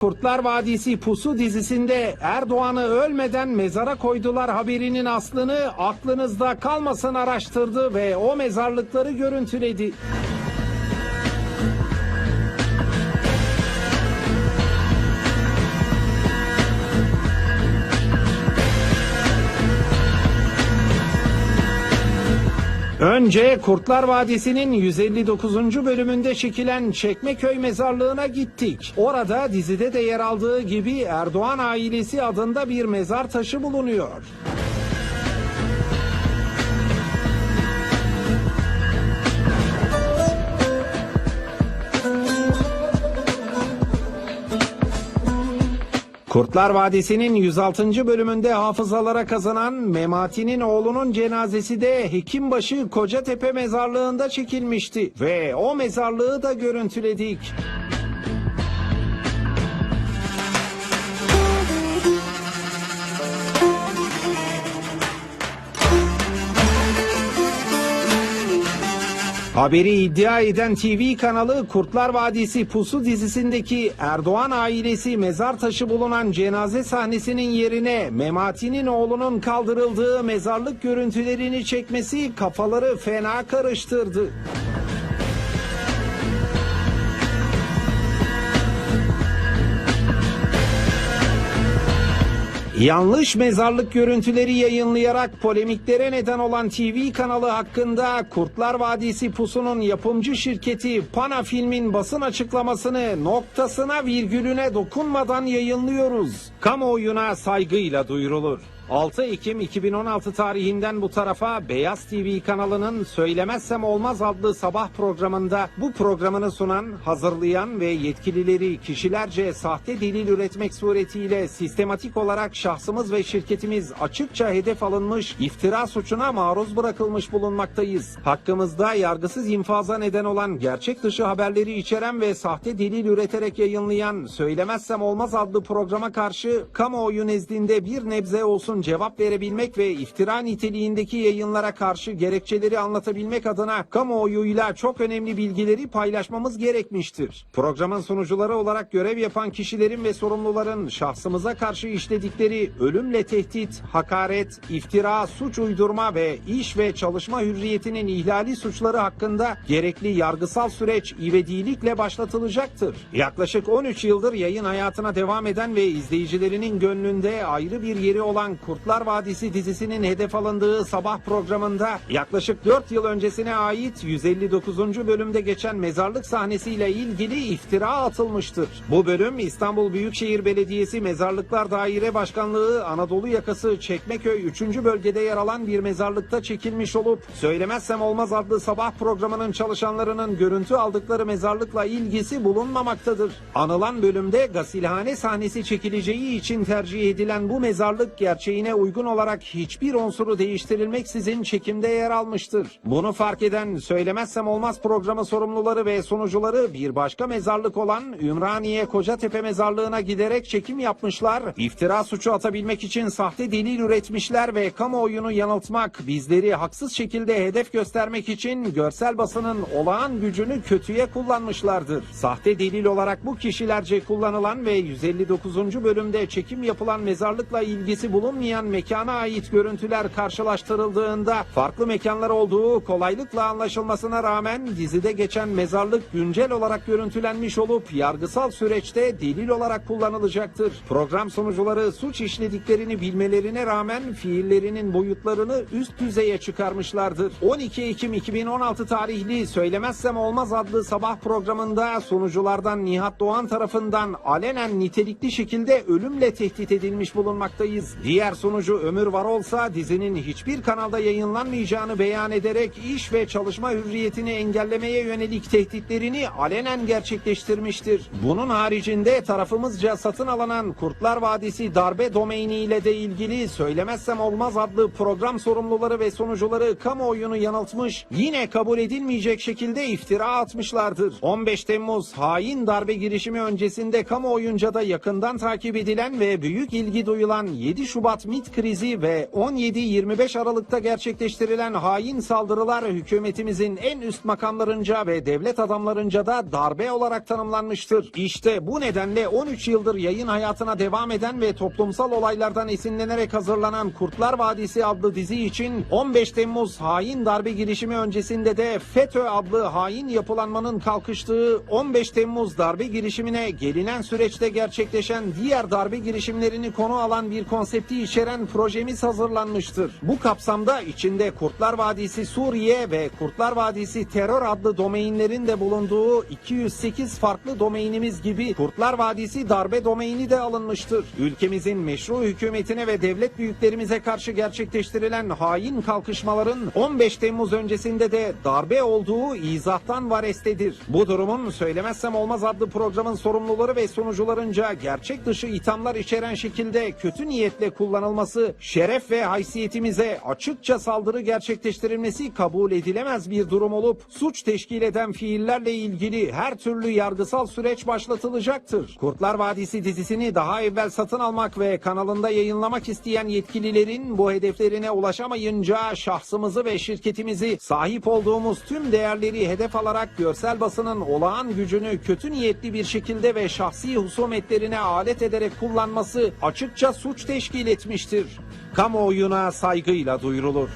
Kurtlar Vadisi Pusu dizisinde Erdoğan'ı ölmeden mezara koydular haberinin aslını aklınızda kalmasın araştırdı ve o mezarlıkları görüntüledi. Önce Kurtlar Vadisi'nin 159. bölümünde çekilen Çekmeköy mezarlığına gittik. Orada dizide de yer aldığı gibi Erdoğan ailesi adında bir mezar taşı bulunuyor. Kurtlar Vadisi'nin 106. bölümünde hafızalara kazanan Memati'nin oğlunun cenazesi de Hekimbaşı Kocatepe mezarlığında çekilmişti ve o mezarlığı da görüntüledik. Haberi iddia eden TV kanalı Kurtlar Vadisi Pusu dizisindeki Erdoğan ailesi mezar taşı bulunan cenaze sahnesinin yerine Memati'nin oğlunun kaldırıldığı mezarlık görüntülerini çekmesi kafaları fena karıştırdı. Yanlış mezarlık görüntüleri yayınlayarak polemiklere neden olan TV kanalı hakkında Kurtlar Vadisi Pusu'nun yapımcı şirketi Pana Film'in basın açıklamasını noktasına virgülüne dokunmadan yayınlıyoruz. Kamuoyuna saygıyla duyurulur. 6 Ekim 2016 tarihinden bu tarafa Beyaz TV kanalının Söylemezsem Olmaz adlı sabah programında bu programını sunan, hazırlayan ve yetkilileri kişilerce sahte delil üretmek suretiyle sistematik olarak şahsımız ve şirketimiz açıkça hedef alınmış, iftira suçuna maruz bırakılmış bulunmaktayız. Hakkımızda yargısız infaza neden olan gerçek dışı haberleri içeren ve sahte delil üreterek yayınlayan Söylemezsem Olmaz adlı programa karşı kamuoyu nezdinde bir nebze olsun cevap verebilmek ve iftira niteliğindeki yayınlara karşı gerekçeleri anlatabilmek adına kamuoyuyla çok önemli bilgileri paylaşmamız gerekmiştir. Programın sunucuları olarak görev yapan kişilerin ve sorumluların şahsımıza karşı işledikleri ölümle tehdit, hakaret, iftira, suç uydurma ve iş ve çalışma hürriyetinin ihlali suçları hakkında gerekli yargısal süreç ivedilikle başlatılacaktır. Yaklaşık 13 yıldır yayın hayatına devam eden ve izleyicilerinin gönlünde ayrı bir yeri olan Kurtlar Vadisi dizisinin hedef alındığı sabah programında yaklaşık 4 yıl öncesine ait 159. bölümde geçen mezarlık sahnesiyle ilgili iftira atılmıştır. Bu bölüm İstanbul Büyükşehir Belediyesi Mezarlıklar Daire Başkanlığı Anadolu yakası Çekmeköy 3. bölgede yer alan bir mezarlıkta çekilmiş olup Söylemezsem Olmaz adlı sabah programının çalışanlarının görüntü aldıkları mezarlıkla ilgisi bulunmamaktadır. Anılan bölümde gasilhane sahnesi çekileceği için tercih edilen bu mezarlık gerçeğine uygun olarak hiçbir unsuru değiştirilmeksizin çekimde yer almıştır. Bunu fark eden Söylemezsem Olmaz programı sorumluları ve sunucuları bir başka mezarlık olan Ümraniye Kocatepe mezarlığına giderek çekim yapmışlar. İftira suçu atabilmek için sahte delil üretmişler ve kamuoyunu yanıltmak, bizleri haksız şekilde hedef göstermek için görsel basının olağan gücünü kötüye kullanmışlardır. Sahte delil olarak bu kişilerce kullanılan ve 159. bölümde çekim yapılan mezarlıkla ilgisi bulunmayan mekana ait görüntüler karşılaştırıldığında farklı mekanlar olduğu kolaylıkla anlaşılmasına rağmen dizide geçen mezarlık güncel olarak görüntülenmiş olup yargısal süreçte delil olarak kullanılacaktır. Program sunucuları suç işlediklerini bilmelerine rağmen fiillerinin boyutlarını üst düzeye çıkarmışlardır. 12 Ekim 2016 tarihli Söylemezsem Olmaz adlı sabah programında sunuculardan Nihat Doğan tarafından alenen nitelikli şekilde ölümle tehdit edilmiş bulunmaktayız. Diğer sunucu Ömür Varolsa dizinin hiçbir kanalda yayınlanmayacağını beyan ederek iş ve çalışma hürriyetini engellemeye yönelik tehditlerini alenen gerçekleştirmiştir. Bunun haricinde tarafımızca satın alınan Kurtlar Vadisi darbe domaini ile de ilgili Söylemezsem Olmaz adlı program sorumluları ve sunucuları kamuoyunu yanıltmış, yine kabul edilmeyecek şekilde iftira atmışlardır. 15 Temmuz hain darbe girişimi öncesinde kamuoyunca da yakından takip edilen ve büyük ilgi duyulan 7 Şubat Fırat MİT krizi ve 17-25 Aralık'ta gerçekleştirilen hain saldırılar hükümetimizin en üst makamlarınca ve devlet adamlarınca da darbe olarak tanımlanmıştır. İşte bu nedenle 13 yıldır yayın hayatına devam eden ve toplumsal olaylardan esinlenerek hazırlanan Kurtlar Vadisi adlı dizi için 15 Temmuz hain darbe girişimi öncesinde de FETÖ adlı hain yapılanmanın kalkıştığı 15 Temmuz darbe girişimine gelinen süreçte gerçekleşen diğer darbe girişimlerini konu alan bir konsepti içeren projemiz hazırlanmıştır. Bu kapsamda içinde Kurtlar Vadisi Suriye ve Kurtlar Vadisi Terör adlı domainlerin de bulunduğu 208 farklı domainimiz gibi Kurtlar Vadisi darbe domaini de alınmıştır. Ülkemizin meşru hükümetine ve devlet büyüklerimize karşı gerçekleştirilen hain kalkışmaların 15 Temmuz öncesinde de darbe olduğu izahtan varestedir. Bu durumun Söylemezsem Olmaz adlı programın sorumluları ve sunucularınca gerçek dışı ithamlar içeren şekilde kötü niyetle kullanılması, şeref ve haysiyetimize açıkça saldırı gerçekleştirilmesi kabul edilemez bir durum olup suç teşkil eden fiillerle ilgili her türlü yargısal süreç başlatılacaktır. Kurtlar Vadisi dizisini daha evvel satın almak ve kanalında yayınlamak isteyen yetkililerin bu hedeflerine ulaşamayınca şahsımızı ve şirketimizi sahip olduğumuz tüm değerleri hedef alarak görsel basının olağan gücünü kötü niyetli bir şekilde ve şahsi husumetlerine alet ederek kullanması açıkça suç teşkil etmiştir. Kamuoyuna saygıyla duyurulur.